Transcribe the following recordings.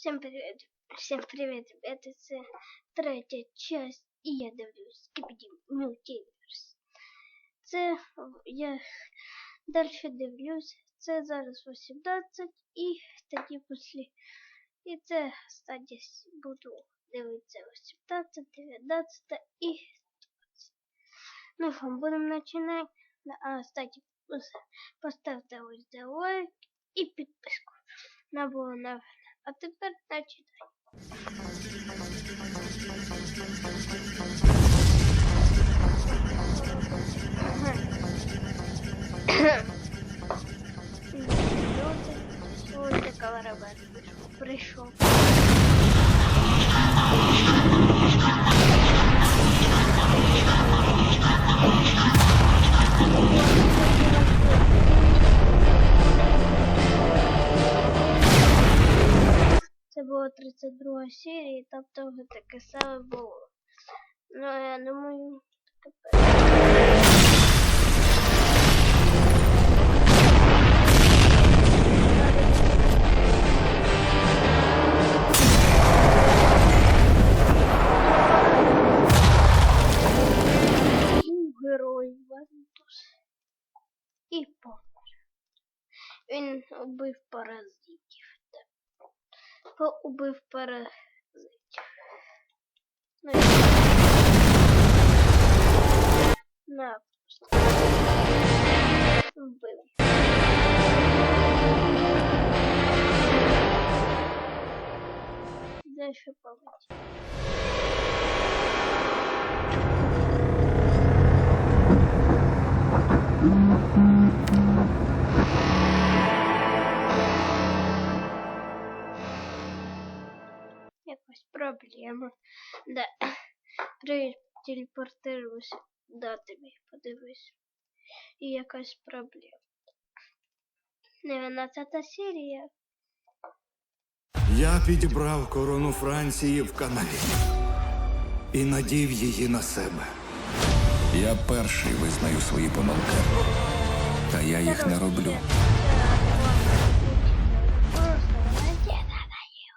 Всім привіт! Всім привіт, ребята! Це третя часть і я дивлюсь Скибіді Мультиверс. Це я далі дивлюсь. Це зараз 18 і тоді після. І це стадія буду дивитися 18, 19 і 20. Ну що, будемо починати. А, кстати, поставте ось лайк і підписку. На було на а тепер начитай. Люди, Це була 32 серія, і там теж таке саме було. Ну, я думаю, таке був герой Вантус і помер. Він убив паразитів. Так. Убив паразитів. Ну, і... На. Вбив. Дальше побачимо. Якась проблема. Да. Телепортируюся. Да, тобі подивись. І якась проблема. 19 серія. Я підібрав корону Франції в Канаді і надів її на себе. Я перший визнаю свої помилки. Та я їх не роблю.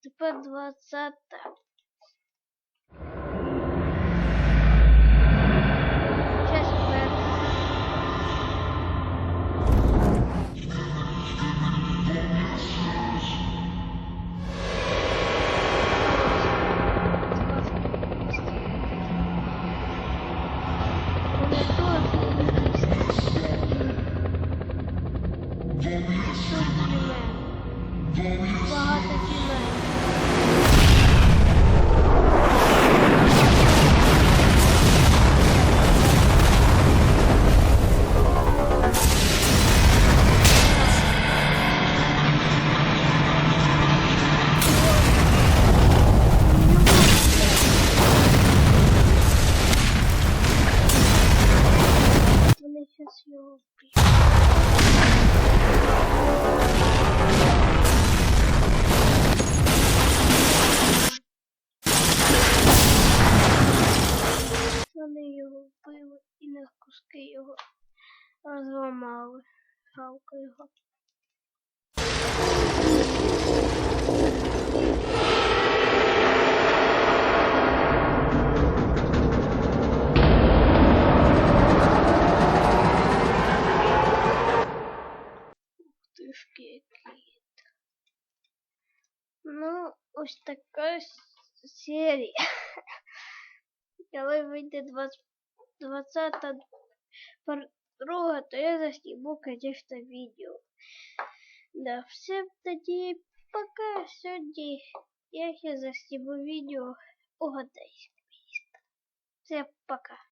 Тепер 20 Don't Щас його вб'ють. Вони його вбили і на куски його розламали. Жалко його. ось така с- серія. Коли вийде 20, 20 пар- друга, то я засніму, конечно, відео. Да, всем тоді пока сьогодні. Я ще засніму відео угадайся. Всем пока.